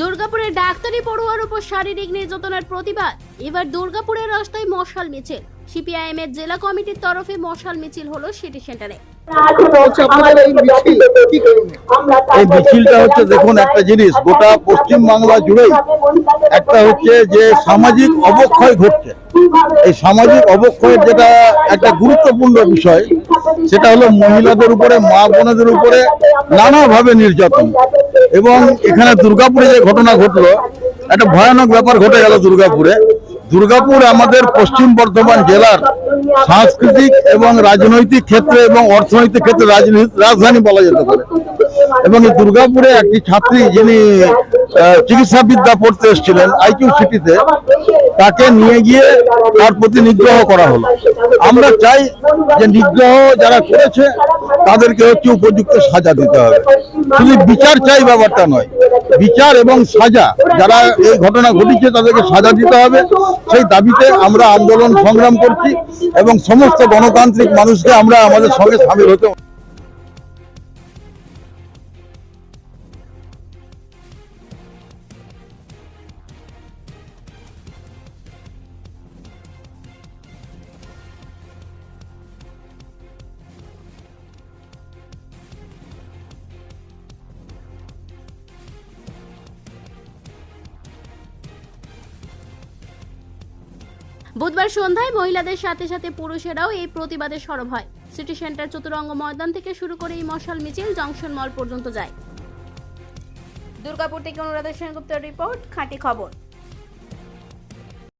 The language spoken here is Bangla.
দুর্গাপুরের ডাক্তারি পড়ুয়ার উপর শারীরিক নির্যাতনের প্রতিবাদ। এবার দুর্গাপুরের রাস্তায় মশাল মিছিল। সিপিআইএম এর জেলা কমিটির তরফে মশাল মিছিল হলো সিটি সেন্টারে। এই মিছিলটা হচ্ছে দেখুন একটা জিনিস, গোটা পশ্চিম বাংলা জুড়েই একটা হচ্ছে যে সামাজিক অবক্ষয় ঘটছে। এই সামাজিক অবক্ষয়ের যেটা একটা গুরুত্বপূর্ণ বিষয়, সেটা হলো মহিলাদের উপরে, মা বোনেদের উপরে নানাভাবে নির্যাতন। এবং এখানে দুর্গাপুরে যে ঘটনা ঘটলো একটা ভয়ানক ব্যাপার ঘটে গেল দুর্গাপুরে। দুর্গাপুর আমাদের পশ্চিম বর্ধমান জেলার সাংস্কৃতিক এবং রাজনৈতিক ক্ষেত্রে এবং অর্থনৈতিক ক্ষেত্রে রাজধানী বলা যেতে পারে। এবং এই দুর্গাপুরে একটি ছাত্রী যিনি আহ, চিকিৎসা পড়তে এসেছিলেন আইকিউ সিটিতে তাকে নিয়ে গিয়ে তার প্রতি নিগ্রহ করা হলো। আমরা চাই যে নিগ্রহ যারা করেছে তাদেরকে হচ্ছে উপযুক্ত সাজা দিতে হবে। শুধু বিচার চাই ব্যাপারটা নয়, বিচার এবং সাজা, যারা এই ঘটনা ঘটিছে তাদেরকে সাজা দিতে হবে। সেই দাবিতে আমরা আন্দোলন সংগ্রাম করছি এবং সমস্ত গণতান্ত্রিক মানুষকে আমরা আমাদের সঙ্গে সামিল হতে বুধবার সন্ধ্যায় মহিলাদের সাথে সাথে পুরুষেরাও এই প্রতিবাদে সরব হয়। সিটি সেন্টার চতুরঙ্গ ময়দান থেকে শুরু করে এই মশাল মিছিল জংশন মল পর্যন্ত যায়। দুর্গাপুর থেকে অনুরাধা সেনগুপ্তের রিপোর্ট, খাঁটি খবর।